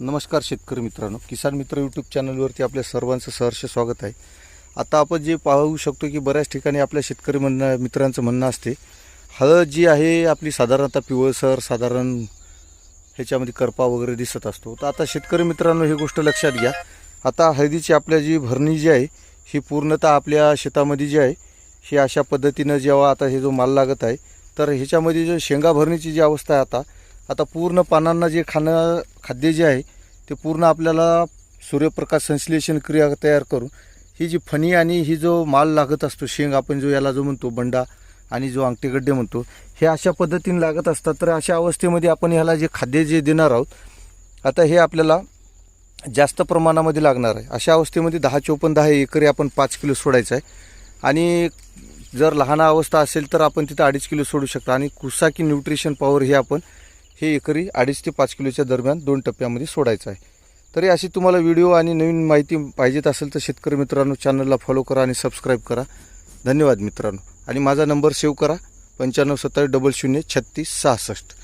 नमस्कार शेतकरी मित्रांनो. किसान मित्र यूट्यूब चॅनलवरती आपल्या सर्वांचं सहर्ष स्वागत आहे. आता आपण जे पाहू शकतो की बऱ्याच ठिकाणी आपल्या शेतकरी म्हणणं मित्रांचं म्हणणं असते हळद जी आहे आपली साधारणतः पिवळसर साधारण ह्याच्यामध्ये करपा वगैरे दिसत असतो. तर आता शेतकरी मित्रांनो ही गोष्ट लक्षात घ्या. आता हळदीची आपल्या जी भरणी जी आहे ही पूर्णतः आपल्या शेतामध्ये जी आहे ही अशा पद्धतीनं जेव्हा आता हे जो माल लागत आहे तर ह्याच्यामध्ये जे शेंगा भरणीची जी अवस्था आहे आता आता पूर्ण पानांना जे खाणं खाद्य जे आहे ते पूर्ण आपल्याला सूर्यप्रकाश संश्लेषण क्रिया तयार करून ही जी फणी आणि ही जो माल लागत असतो शेंग आपण जो याला जो म्हणतो बंडा आणि जो अंगठेगड्डे म्हणतो हे अशा पद्धतीने लागत असतात. तर अशा अवस्थेमध्ये आपण ह्याला जे खाद्य जे देणार आहोत आता हे आपल्याला जास्त प्रमाणामध्ये लागणार आहे. अशा अवस्थेमध्ये दहा चोपन्न दहा एकरी आपण पाच किलो सोडायचं आहे. आणि जर लहान अवस्था असेल तर आपण तिथं अडीच किलो सोडू शकतो. आणि कुसा की न्यूट्रिशन पॉवर हे आपण हे एकरी अडीच ते पाच किलोच्या दरम्यान दोन टप्प्यामध्ये सोडायचं आहे. तरी अशी तुम्हाला व्हिडिओ आणि नवीन माहिती पाहिजेत असेल तर शेतकरी मित्रांनो चॅनलला फॉलो करा आणि सबस्क्राईब करा. धन्यवाद मित्रांनो. आणि माझा नंबर सेव्ह करा. पंच्याण्णव सत्तावीस डबल शून्य छत्तीस सहासष्ट.